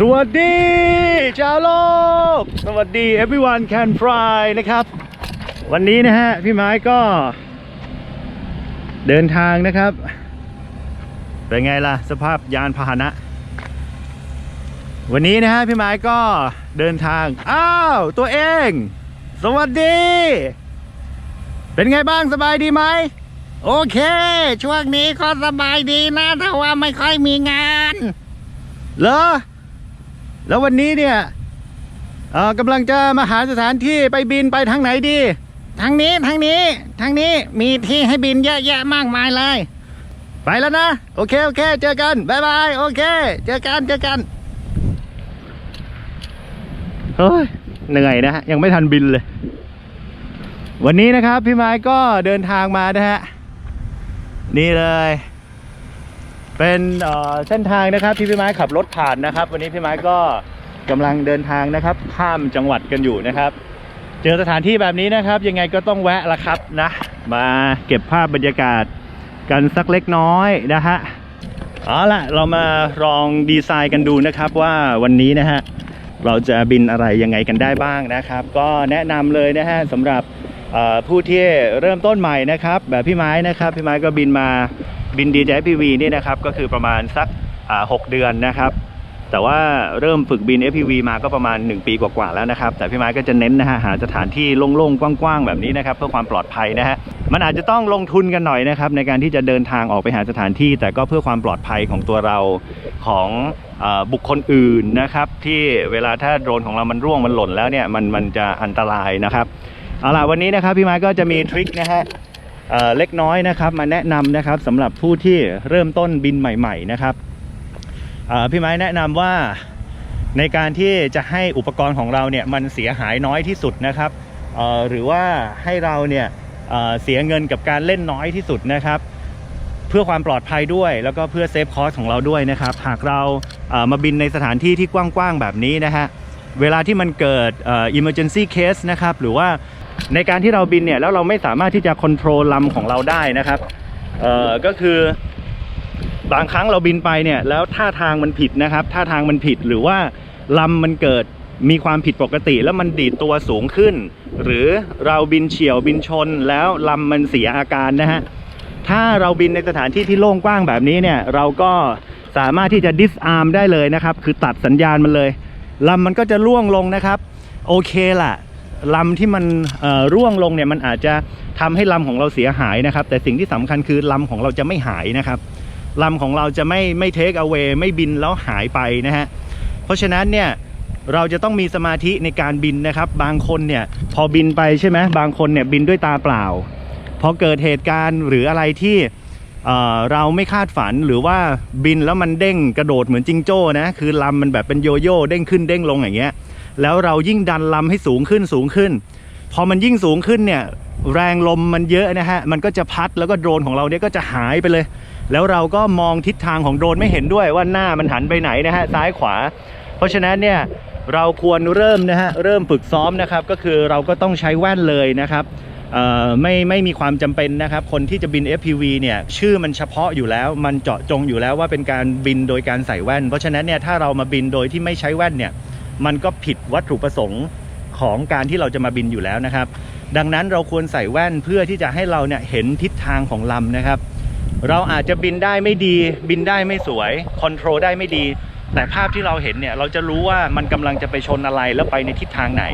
สวัสดีชาวโลก สวัสดี everyone can fly นะครับ วันนี้นะฮะ พี่ไม้ก็ เดินทางนะครับ เป็นไงล่ะ สภาพยานพาหนะ วันนี้นะฮะ พี่ไม้ก็เดินทาง อ้าว ตัวเอง สวัสดี เป็นไงบ้างสบายดีไหม โอเค ช่วงนี้ก็สบายดีนะแต่ว่าไม่ค่อยมีงาน เหรอ แล้ววันนี้เนี่ยกำลังจะมาหาสถานที่ไปบินไปทางไหนดี ทางนี้ทางนี้ทางนี้มีที่ให้บินเยอะแยะมากมายเลย ไปแล้วนะ โอเค โอเค เจอกันบายบายโอเค เจอกันเจอกันเฮ้ยเหนื่อยนะฮะยังไม่ทันบินเลย วันนี้นะครับพี่ไม้ก็เดินทางมานะฮะนี่เลย เป็นเส้นทางนะครับที่พี่ไม้ขับรถผ่านนะครับ วันนี้พี่ไม้ก็กำลังเดินทางนะครับ ข้ามจังหวัดกันอยู่นะครับ เจอสถานที่แบบนี้นะครับ ยังไงก็ต้องแวะละครับนะ มาเก็บภาพบรรยากาศกันสักเล็กน้อยนะฮะเอาล่ะเรามาลองดีไซน์กันดูนะครับว่าวันนี้นะฮะเราจะบินอะไรยังไงกันได้บ้างนะครับ ก็แนะนำเลยนะฮะสำหรับผู้ที่เริ่มต้นใหม่นะครับ แบบพี่ไม้นะครับ พี่ไม้ก็บินมา บิน DJI PV นี่นะครับก็คือประมาณสักหกเดือนนะครับ แต่ว่าเริ่มฝึกบิน FPV มาก็ประมาณ 1 ปีกว่าๆแล้วนะครับ แต่พี่ไม้ก็จะเน้นนะฮะหาสถานที่โล่งๆกว้างๆแบบนี้นะครับ เพื่อความปลอดภัยนะฮะมันอาจจะต้องลงทุนกันหน่อยนะครับ ในการที่จะเดินทางออกไปหาสถานที่ แต่ก็เพื่อความปลอดภัยของตัวเราของอบุคคลอื่นนะครับที่เวลาถ้าโดรนของเรามันร่วงมันหล่นแล้วเนี่ยมันมันจะอันตรายนะครับเอาล่ะวันนี้นะครับพี่ไม้ก็จะมีทริคนะฮะ เเล็กน้อยนะครับ มาแนะนำนะครับสำหรับผู้ที่เริ่มต้นบินใหม่ ๆ นะครับพี่ไม้แนะนำว่าในการที่จะให้อุปกรณ์ของเราเนี่ยมันเสียหายน้อยที่สุดนะครับหรือว่าให้เราเนี่ยเเสียเงินกับการเล่นน้อยที่สุดนะครับ เพื่อความปลอดภัยด้วย แล้วก็เพื่อเซฟคอสของเราด้วยนะครับ หากเราเอ่อมาบินในสถานที่ที่กว้างๆแบบนี้นะฮะเวลาที่มันเกิด emergency case นะครับหรือว่า ในการที่เราบินเนี่ยแล้วเราไม่สามารถที่จะ control ลำของเราได้นะครับเอ่อก็คือบางครั้งเราบินไปเนี่ยแล้วท่าทางมันผิดนะครับ ท่าทางมันผิดหรือว่าลำมันเกิดมีความผิดปกติ แล้วมันดีดตัวสูงขึ้น หรือเราบินเฉียวบินชนแล้วลำมันเสียอาการนะฮะถ้าเราบินในสถานที่ที่โล่งกว้างแบบนี้เนี่ยเราก็สามารถที่จะ disarm ได้เลยนะครับ คือตัดสัญญาณมันเลยลำมันก็จะร่วงลงนะครับ โอเคล่ะ ลำที่มันร่วงลงเนี่ยมันอาจจะทำให้ลำของเราเสียหายนะครับ แต่สิ่งที่สำคัญคือลำของเราจะไม่หายนะครับลำของเราจะไม่ไม่เทคเอา a y ไม่บินแล้วหายไปนะฮะเพราะฉะนั้นเนี่ยเราจะต้องมีสมาธิในการบินนะครับ บางคนเนี่ยพอบินไปใช่ไหมบางคนเนี่ยบินด้วยตาเปล่า พอเกิดเหตุการณ์หรืออะไรที่เเราไม่คาดฝันหรือว่าบินแล้วมันเด้งกระโดดเหมือนจิงโจ้นะคือลำมันแบบเป็นโยโย่เด้งขึ้นเด้งลงอย่างเงี้ย แล้วเรายิ่งดันลำให้สูงขึ้นสูงขึ้น พอมันยิ่งสูงขึ้นเนี่ยแรงลมมันเยอะนะฮะ มันก็จะพัดแล้วก็โดรนของเราเนี่ยก็จะหายไปเลย แล้วเราก็มองทิศทางของโดรนไม่เห็นด้วยว่าหน้ามันหันไปไหนนะฮะซ้ายขวา เพราะฉะนั้นเนี่ยเราควรเริ่มนะฮะเริ่มฝึกซ้อมนะครับก็คือเราก็ต้องใช้แว่นเลยนะครับไม่ไม่มีความจำเป็นนะครับ คนที่จะบิน FPV เนี่ยชื่อมันเฉพาะอยู่แล้ว มันเจาะจงอยู่แล้วว่าเป็นการบินโดยการใส่แว่น เพราะฉะนั้นเนี่ยถ้าเรามาบินโดยที่ไม่ใช้แว่นเนี่ย มันก็ผิดวัตถุประสงค์ของการที่เราจะมาบินอยู่แล้วนะครับ ดังนั้นเราควรใส่แว่นเพื่อที่จะให้เราเนี่ยเห็นทิศทางของลำนะครับ เราอาจจะบินได้ไม่ดี บินได้ไม่สวยคอนโทรลได้ไม่ดี แต่ภาพที่เราเห็นเนี่ยเราจะรู้ว่ามันกำลังจะไปชนอะไรแล้วไปในทิศทางไหน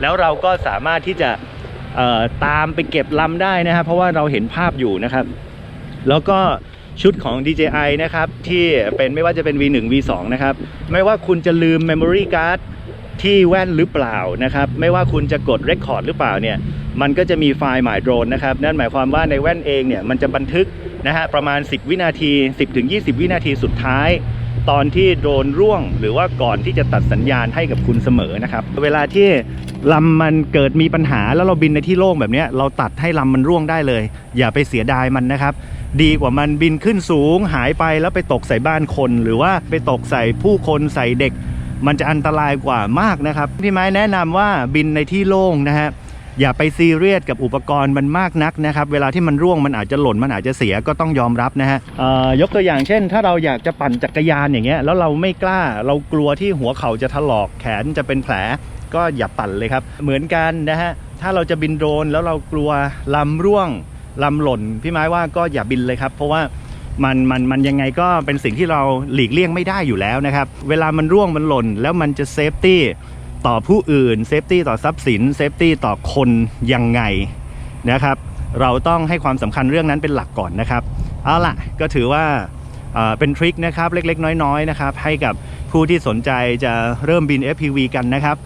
แล้วเราก็สามารถที่จะตามไปเก็บลำได้นะครับเพราะว่าเราเห็นภาพอยู่นะครับ แล้วก็ ชุดของ DJI นะครับ ที่เป็นไม่ว่าจะเป็น V1 V2 นะครับ ไม่ว่าคุณจะลืม Memory Card ที่แว่นหรือเปล่านะครับ ไม่ว่าคุณจะกด Record หรือเปล่าเนี่ย มันก็จะมีไฟล์หมายโดรนนะครับ นั่นหมายความว่าในแว่นเองเนี่ย มันจะบันทึกนะฮะประมาณ 10 วินาที 10ถึง20 วินาทีสุดท้ายตอนที่โดรนร่วงหรือว่าก่อนที่จะตัดสัญญาณให้กับคุณเสมอนะครับ เวลาที่ลำมันเกิดมีปัญหาแล้วเราบินในที่โล่งแบบนี้เราตัดให้ลำมันร่วงได้เลย อย่าไปเสียดายมันนะครับ ดีกว่ามันบินขึ้นสูงหายไปแล้วไปตกใส่บ้านคน หรือว่าไปตกใส่ผู้คนใส่เด็ก มันจะอันตรายกว่ามากนะครับพี่ไม้แนะนำว่าบินในที่โล่งนะฮะอย่าไปซีเรียสกับอุปกรณ์มันมากนักนะครับ เวลาที่มันร่วงมันอาจจะหล่นมันอาจจะเสียก็ต้องยอมรับนะฮะยกตัวอย่างเช่น ถ้าเราอยากจะปั่นจักรยานอย่างเงี้ยแล้วเราไม่กล้าเรากลัวที่หัวเข่าจะถลอกแขนจะเป็นแผล ก็อย่าปั่นเลยครับ เหมือนกันนะฮะถ้าเราจะบินโดรนแล้วเรากลัวลำร่วง ลำหล่นพี่ไม้ว่าก็อย่าบินเลยครับ เพราะว่ามันมันมันยังไงก็เป็นสิ่งที่เราหลีกเลี่ยงไม่ได้อยู่แล้วนะครับ เวลามันร่วงมันหล่น แล้วมันจะเซฟตี้ต่อผู้อื่นเซฟตี้ต่อทรัพย์สินเซฟตี้ต่อคนยังไงนะครับ เราต้องให้ความสำคัญเรื่องนั้นเป็นหลักก่อนนะครับ เอาล่ะก็ถือว่าเอ่อเป็นทริคนะครับเล็กๆ น้อยๆนะครับให้กับผู้ที่สนใจจะเริ่มบิน FPV กันนะครับ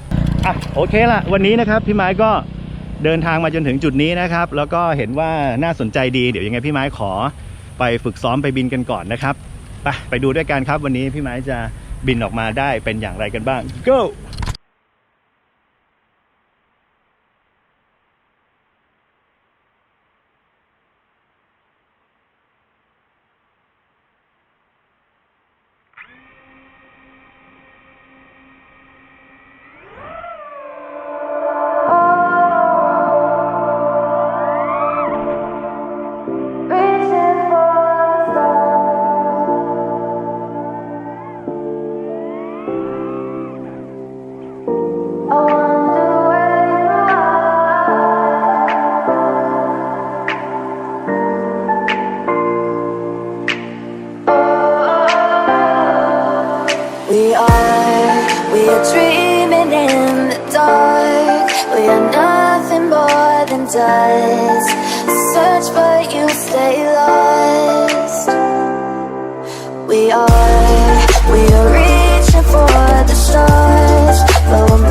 อะโอเคละวันนี้นะครับพี่ไม้ก็ เดินทางมาจนถึงจุดนี้นะครับ แล้วก็เห็นว่าน่าสนใจดีเดี๋ยวยังไงพี่ไม้ขอไปฝึกซ้อมไปบินกันก่อนนะครับไปไปดูด้วยกันครับวันนี้พี่ไม้จะบินออกมาได้เป็นอย่างไรกันบ้าง go more. Search, but you stay lost. We are, we are reaching for the stars, but we're